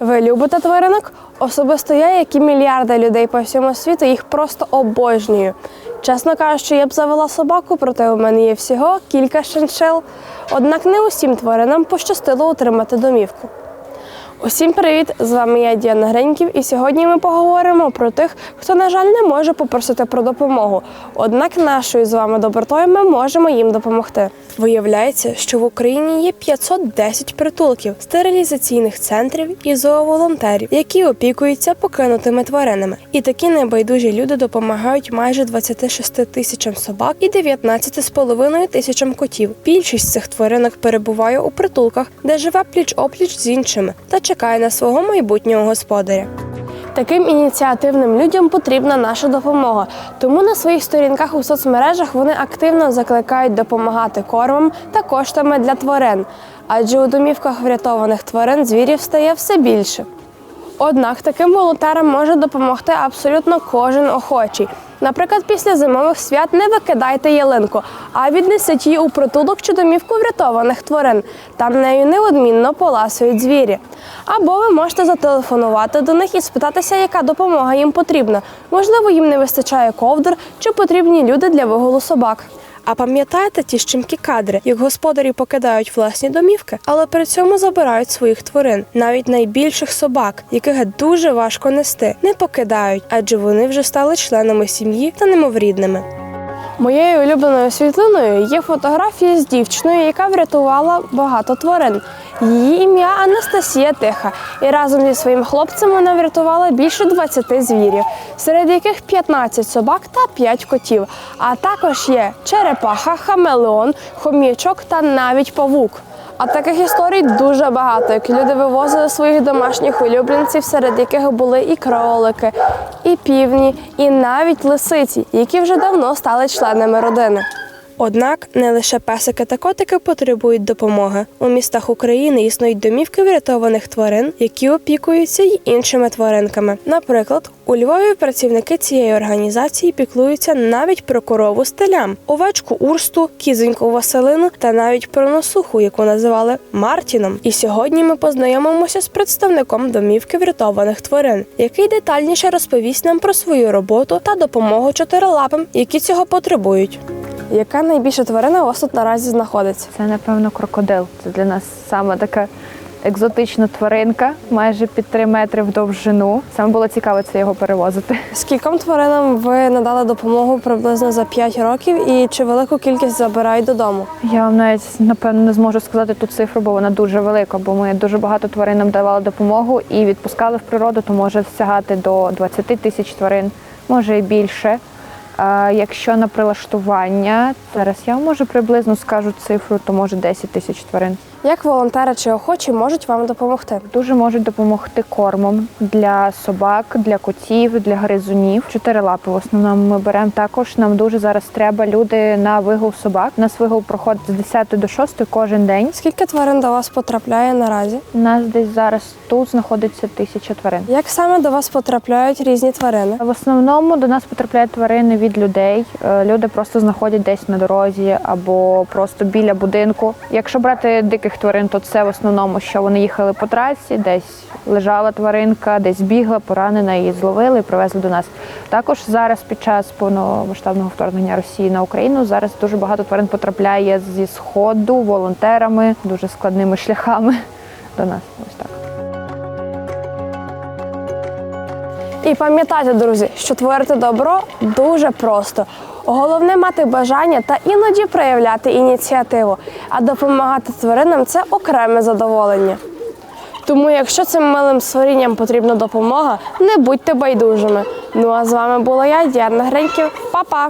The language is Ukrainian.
Ви любите тваринок? Особисто я, як і мільярди людей по всьому світу, їх просто обожнюю. Чесно кажучи, я б завела собаку, проте у мене є всього кілька шиншил. Однак не усім тваринам пощастило отримати домівку. Усім привіт! З вами я Діана Греньків, і сьогодні ми поговоримо про тих, хто, на жаль, не може попросити про допомогу. Однак нашою з вами добротою ми можемо їм допомогти. Виявляється, що в Україні є 510 притулків, стерилізаційних центрів і зооволонтерів, які опікуються покинутими тваринами. І такі небайдужі люди допомагають майже 26 тисячам собак і 19,5 тисячам котів. Більшість цих тваринок перебуває у притулках, де живе пліч-опліч з іншими та чекає на свого майбутнього господаря. Таким ініціативним людям потрібна наша допомога. Тому на своїх сторінках у соцмережах вони активно закликають допомагати кормом та коштами для тварин, адже у домівках врятованих тварин звірів стає все більше. Однак таким волонтерам може допомогти абсолютно кожен охочий. Наприклад, після зимових свят не викидайте ялинку, а віднесіть її у притулок чи домівку врятованих тварин. Там нею неодмінно поласують звірі. Або ви можете зателефонувати до них і спитатися, яка допомога їм потрібна. Можливо, їм не вистачає ковдр чи потрібні люди для вигулу собак. А пам'ятаєте ті щемкі кадри, як господарі покидають власні домівки, але при цьому забирають своїх тварин, навіть найбільших собак, яких дуже важко нести, не покидають, адже вони вже стали членами сім'ї та немоврідними. Моєю улюбленою світлиною є фотографія з дівчиною, яка врятувала багато тварин. Її ім'я Анастасія Тиха, і разом зі своїм хлопцем вона врятувала більше 20 звірів, серед яких 15 собак та 5 котів. А також є черепаха, хамелеон, хом'ячок та навіть павук. А таких історій дуже багато, як люди вивозили своїх домашніх улюбленців, серед яких були і кролики, і півні, і навіть лисиці, які вже давно стали членами родини. Однак не лише песики та котики потребують допомоги. У містах України існують домівки врятованих тварин, які опікуються й іншими тваринками. Наприклад, у Львові працівники цієї організації піклуються навіть про корову стелям, овечку урсту, кізоньку Василину та навіть про носуху, яку називали Мартіном. І сьогодні ми познайомимося з представником домівки врятованих тварин, який детальніше розповість нам про свою роботу та допомогу чотирилапим, які цього потребують. Яка найбільша тварина у вас тут наразі знаходиться? Це, напевно, крокодил. Це для нас саме така екзотична тваринка, майже під 3 метри в довжину. Саме було цікаво це його перевозити. Скільком тваринам ви надали допомогу приблизно за 5 років, і чи велику кількість забирають додому? Я вам навіть напевно не зможу сказати ту цифру, бо вона дуже велика, бо ми дуже багато тваринам давали допомогу і відпускали в природу, то може сягати до 20 тисяч тварин, може і більше. Якщо на прилаштування, зараз я може приблизно скажу цифру, то може 10 тисяч тварин. Як волонтери чи охочі можуть вам допомогти? Дуже можуть допомогти кормом для собак, для котів, для гризунів. Чотири лапи в основному ми беремо. Також нам дуже зараз треба люди на вигул собак. У нас вигул проходить з 10 до 6 кожен день. Скільки тварин до вас потрапляє наразі? У нас десь зараз тут знаходиться тисяча тварин. Як саме до вас потрапляють різні тварини? В основному до нас потрапляють тварини від людей. Е, Люди просто знаходять десь на дорозі або просто біля будинку. Якщо брати диких тварин, то це в основному, що вони їхали по трасі, десь лежала тваринка, десь бігла, поранена, її зловили і привезли до нас. Також зараз під час повномасштабного вторгнення Росії на Україну зараз дуже багато тварин потрапляє зі сходу волонтерами, дуже складними шляхами до нас. Ось так. І пам'ятайте, друзі, що творити добро дуже просто. Головне мати бажання та іноді проявляти ініціативу, а допомагати тваринам це окреме задоволення. Тому, якщо цим милим створінням потрібна допомога, не будьте байдужими. Ну а з вами була я, Діана Греньків. Па-па!